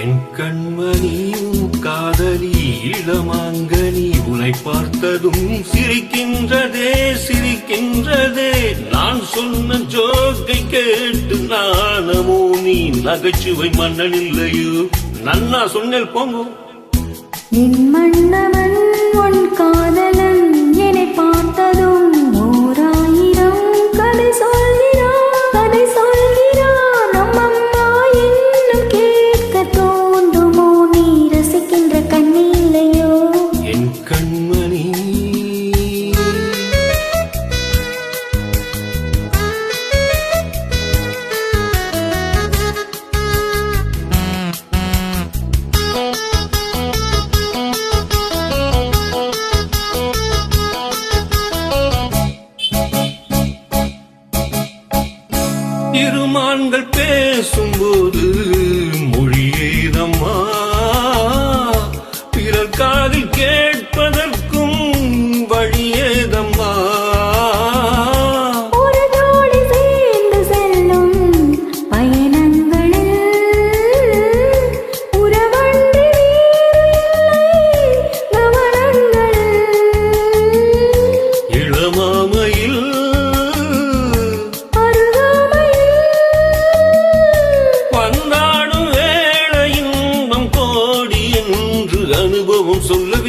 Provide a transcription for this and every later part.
என் கண்மணியும் காதலி இளமாங்கனி உனை பார்த்ததும் சிரிக்கின்றதே சிரிக்கின்றதே. நான் சொன்ன ஜோக்கை கேட்டு நானமோ நீ நகைச்சுவை மன்னன் இல்லையோ நன்னா சொன்னல் போங்கோ. என் மன்னவன் உன் காதலன் என்னை பார்த்ததும் ஓராயிரம் கதை சொல்கிறான் கதை சொல்கிறான். நம்மம்மா இன்னும் கேட்க இருமான்கள் பேசும்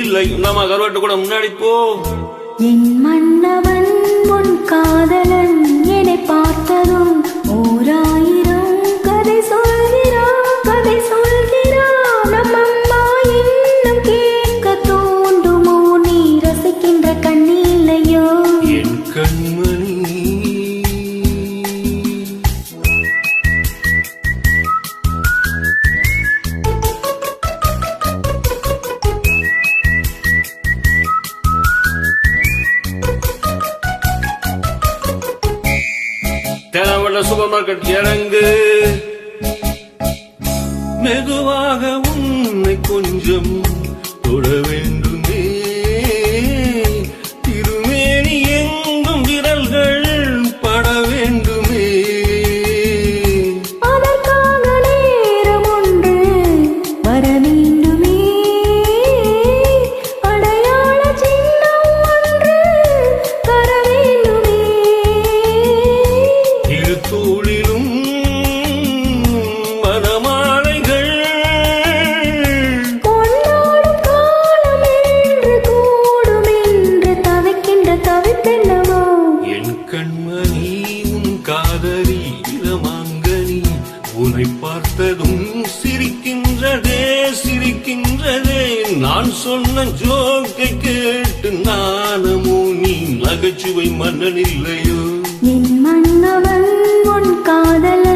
இல்லை நம்ம கருவாட்டு கூட முன்னாடி போ. என் மன்னவன் உன் காதலன் தேனாவட்ட சூப்பர் மார்க்கெட் இறங்கு? மெதுவாக உன்னை கொஞ்சம் தொட சிரிக்கின்றதே சிரிக்கின்றதே. நான் சொன்ன ஜோக்கை கேட்டு நானமோ நீ நகைச்சுவை மன்னன் இல்லையோ? என் மன்னவன் உன் காதலன்